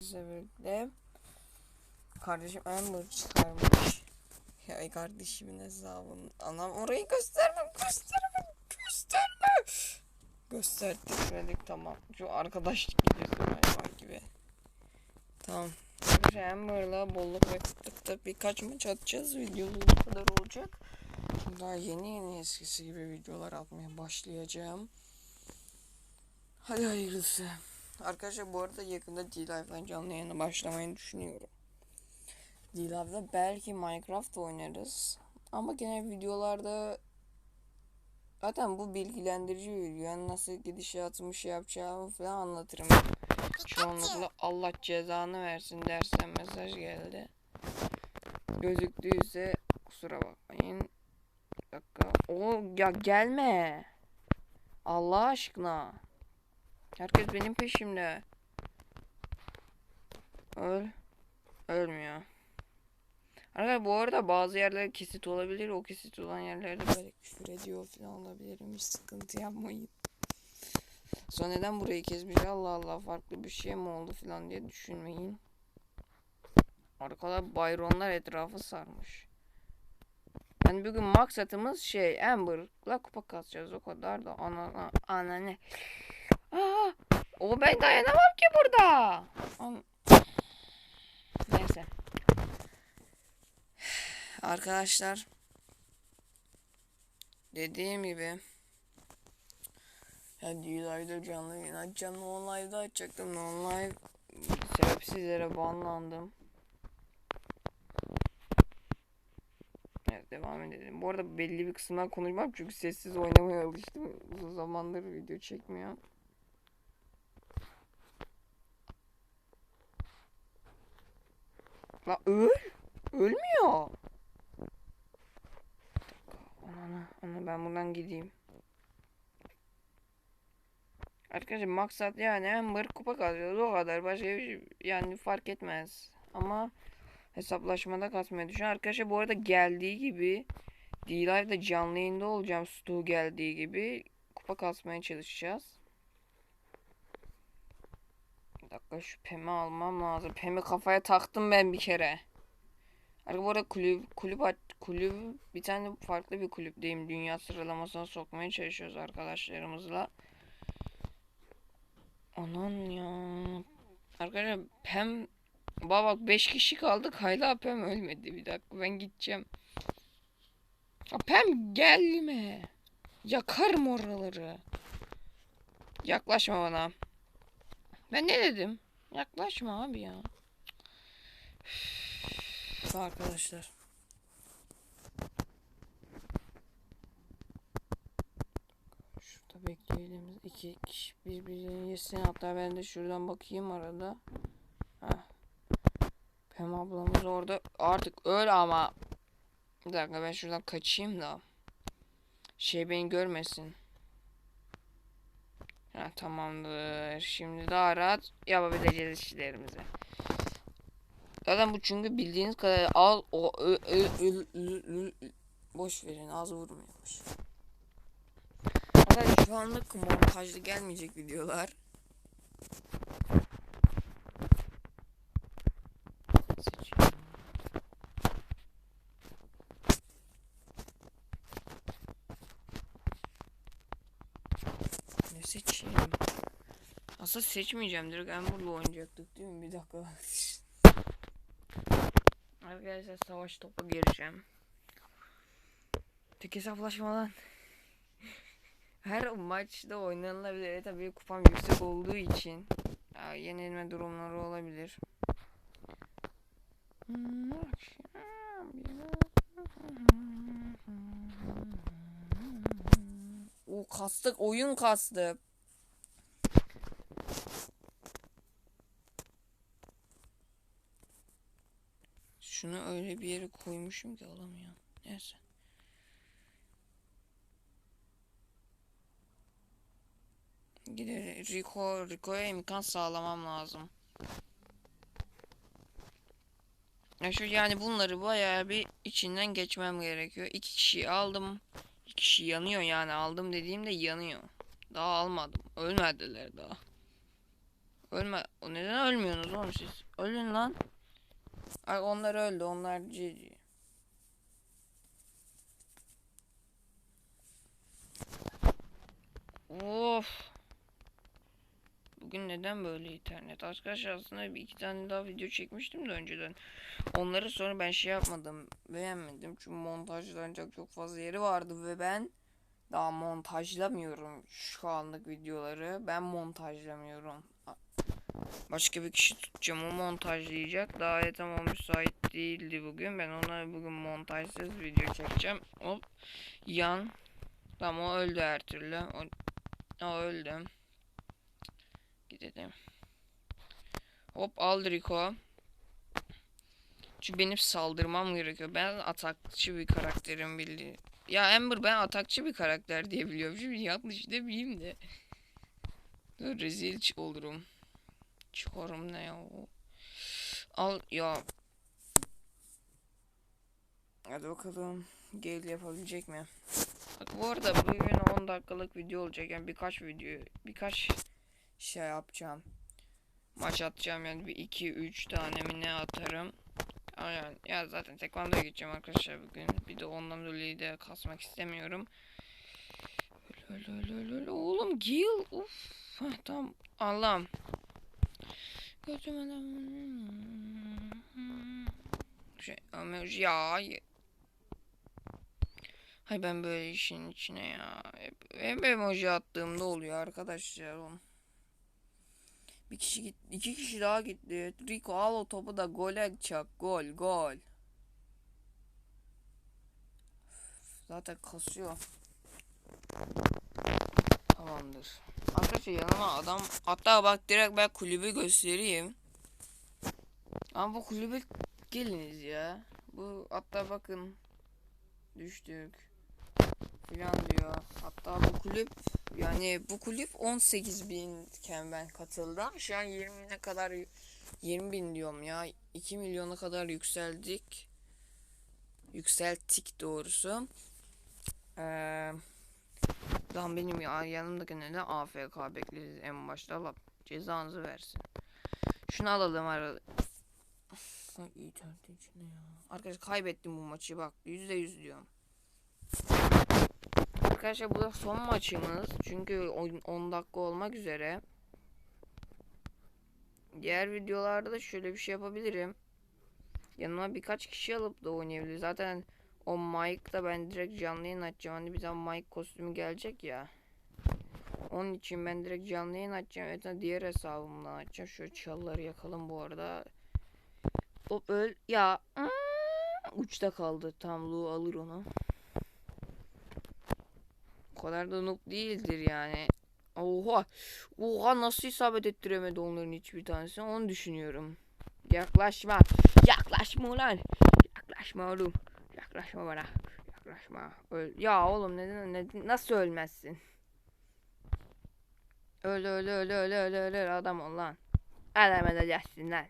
birlikte kardeşim Amber çıkarmış. Ya kardeşimin hesabını. Anam orayı gösterme, gösterme, gösterme. Gösterdik tamam. Şu arkadaşlık gidiyorsun galiba gibi. Tamam. Amber'la bolluk ve kıtlıkta birkaç maç atacağız. Videolu bu kadar olacak. Daha yeni yeni eskisi gibi videolar atmaya başlayacağım. Hadi hayırlısı. Arkadaşlar bu arada yakında D-Live'dan canlı yayına başlamayı düşünüyorum. D-Live'da belki Minecraft oynarız. Ama genel videolarda zaten bu bilgilendirici video. Yani nasıl gidişatımı şey yapacağımı falan anlatırım. Çoğunlukla Allah cezanı versin dersen mesaj geldi. Gözüktüyse kusura bakmayın. Bir dakika. O ya gelme. Allah aşkına. Herkes benim peşimde. Öl. Ölmüyor. Arkadaşlar bu arada bazı yerlerde kesit olabilir. O kesit olan yerlerde böyle küfür ediyor falan olabilirim. Hiç sıkıntı yapmayın. Sonra neden burayı kesmiş? Allah Allah farklı bir şey mi oldu falan diye düşünmeyin. Arkada bayronlar etrafı sarmış. Yani bugün maksatımız şey Amber'la kupa kasacağız o kadar da ana ana ne? Aa, o ben dayanamam ki burada. Neyse. Arkadaşlar dediğim gibi ya live'da canlı yayın açacağım. Non live'da açacaktım. Non live sebepsizlere banlandım. Evet devam edelim. Bu arada belli bir kısımdan konuşmam çünkü sessiz oynamaya alıştım. Uzun zamandır video çekmiyorum. La öl. Ölmüyor. Ana, ana ben buradan gideyim. Arkadaşlar maksat yani Amber kupa kazıyoruz o kadar. Başka bir şey yani fark etmez. Ama hesaplaşmada kasmaya düşün. Arkadaşlar bu arada geldiği gibi D-Live'da canlı yayında olacağım. Stu geldiği gibi kupa kasmaya çalışacağız. Bir dakika şu Pem'i almam lazım. Pem'i kafaya taktım ben bir kere. Arkadaşlar bu arada kulüp, kulüp, kulüp bir tane farklı bir kulüpteyim. Dünya sıralamasına sokmaya çalışıyoruz arkadaşlarımızla. Anan ya. Arkadaşlar Pem Baba bak 5 kişi kaldık hala Pem ölmedi. Bir dakika ben gideceğim. Pem gelme. Yakarım oraları. Yaklaşma bana. Ben ne dedim? Yaklaşma abi ya. Üf, Arkadaşlar. Şurada bekleyelim. İki kişi birbirini yesin. Hatta ben de şuradan bakayım arada. Heh. Pem ablamız orada. Artık öl ama. Bir dakika ben şuradan kaçayım da. Şey beni görmesin. Tamamdır. Şimdi daha rahat yapabileceğiz işlerimizi. Zaten bu çünkü bildiğiniz kadar al o ö, ö, ö, ö, ö, boş verin az vurmuyormuş. Arkadaşlar şu anlık montajlı gelmeyecek videolar. Seçiyorum. Ne seçeyim? Aslında seçmeyeceğim. Direkt Amber'la oynayacaktık değil mi? Bir dakika. Arkadaşlar savaş topu gireceğim. Tek hesaplaşmadan. Her maçta oynanılabilir. E tabii kupam yüksek olduğu için ya, yenilme durumları olabilir. O kastık oyun kastı. Şunu öyle bir yere koymuşum ki alamıyorum. Neyse. Gider Rico, Rico'ya imkan sağlamam lazım. Ya şu yani bunları bayağı bir içinden geçmem gerekiyor. İki kişiyi aldım. Kişi yanıyor yani aldım dediğimde yanıyor. Daha almadım. Ölmediler daha. Ölme. O neden ölmüyorsunuz oğlum siz? Ölün lan. Ay onlar öldü. Onlar cici. Of. Bugün neden böyle internet? Arkadaşlar aslında bir iki tane daha video çekmiştim de önceden. Onları sonra ben şey yapmadım. Beğenmedim. Çünkü montajlanacak çok fazla yeri vardı ve ben daha montajlamıyorum şu anlık videoları. Ben montajlamıyorum. Başka bir kişi tutacağım o montajlayacak. Daha tam o müsait değildi bugün. Ben ona bugün montajsız video çekeceğim. Hop. Yan. Tamam o öldü her türlü. O, o öldü. Gidelim. Hop Aldriko. Çünkü benim saldırmam gerekiyor. Ben atakçı bir karakterim bildi. Ya Amber ben atakçı bir karakter diye biliyorum. Şimdi yanlış demeyeyim de. Dur rezil olurum. Çıkarım ne ya o. Al ya. Hadi bakalım. Gale yapabilecek mi? Bak bu arada bugün 10 dakikalık video olacak. Yani birkaç video, birkaç şey yapacağım. Maç atacağım yani bir 2 3 tane mi ne atarım. Aynen. Ya zaten tekvandoya gideceğim arkadaşlar bugün. Bir de ondan dolayı da kasmak istemiyorum. Oğlum Gil. Uf. Tamam. Allah'ım. Götüme Şey, ya. Hay ben böyle işin içine ya. Hep, hep emoji attığımda oluyor arkadaşlar. Bir kişi git, iki kişi daha gitti. Rico al o topu da gole çak. Gol, gol. Zaten kasıyor. Tamamdır. Arkadaşlar yanıma adam hatta bak direkt ben kulübü göstereyim. Ama bu kulübe geliniz ya. Bu hatta bakın düştük filan diyor. Hatta bu kulüp yani bu kulüp 18 binken ben katıldım. Şu an 20'ne kadar 20 bin diyorum ya. 2 milyona kadar yükseldik. Yükselttik doğrusu. Eee Lan benim ya yanımdaki neden AFK bekleriz en başta Allah cezanızı versin. Şunu alalım ara. Ay iyi içine ya. Arkadaşlar kaybettim bu maçı bak yüzde yüz diyorum. Arkadaşlar bu da son maçımız. Çünkü 10 dakika olmak üzere. Diğer videolarda da şöyle bir şey yapabilirim. Yanıma birkaç kişi alıp da oynayabilir. Zaten o Mike'da ben direkt canlı yayın açacağım. Hani bir tane Mike kostümü gelecek ya. Onun için ben direkt canlı yayın açacağım. Evet diğer hesabımdan açacağım. Şöyle çalıları yakalım bu arada. Hop öl. Ya. Uçta kaldı. Tam Lu alır onu. O kadar da noob değildir yani. Oha. Oha nasıl isabet ettiremedi onların hiçbir tanesini onu düşünüyorum. Yaklaşma. Yaklaşma ulan. Yaklaşma oğlum. Yaklaşma bana. Yaklaşma. Öl. Ya oğlum neden, neden nasıl ölmezsin? Öyle öyle öyle öyle öyle öyle adam ol lan. Adam edeceksin lan.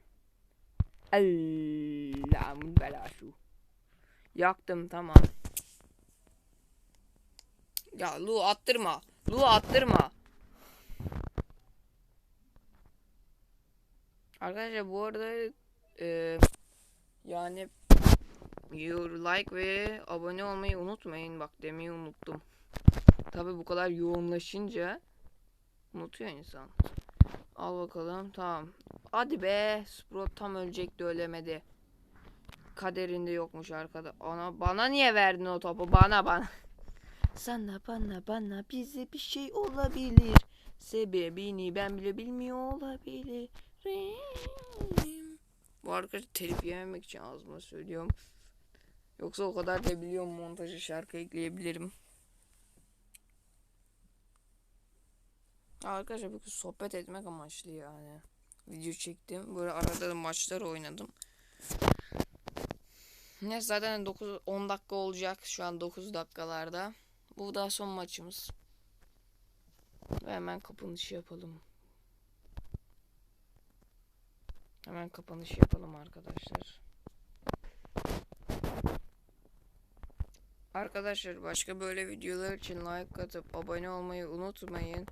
Allah'ım belası. Yaktım tamam. Ya Lu attırma. Lu attırma. Arkadaşlar bu arada e, yani your like ve abone olmayı unutmayın. Bak demeyi unuttum. Tabi bu kadar yoğunlaşınca unutuyor insan. Al bakalım tamam. Hadi be. Sprout tam ölecekti ölemedi. Kaderinde yokmuş arkada. Ona bana niye verdin o topu? Bana bana. Sana bana bana bize bir şey olabilir. Sebebini ben bile bilmiyor olabilirim. Bu arkadaş telif yememek için ağzıma söylüyorum. Yoksa o kadar da biliyorum montajı şarkı ekleyebilirim. Arkadaşlar bugün sohbet etmek amaçlı yani. Video çektim. Böyle arada da maçlar oynadım. Ne zaten 9 10 dakika olacak şu an 9 dakikalarda. Bu daha son maçımız. Ve hemen kapanışı yapalım. Hemen kapanış yapalım arkadaşlar. Arkadaşlar başka böyle videolar için like atıp abone olmayı unutmayın.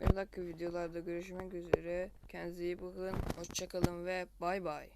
Bir dakika videolarda görüşmek üzere. Kendinize iyi bakın. Hoşçakalın ve bay bay.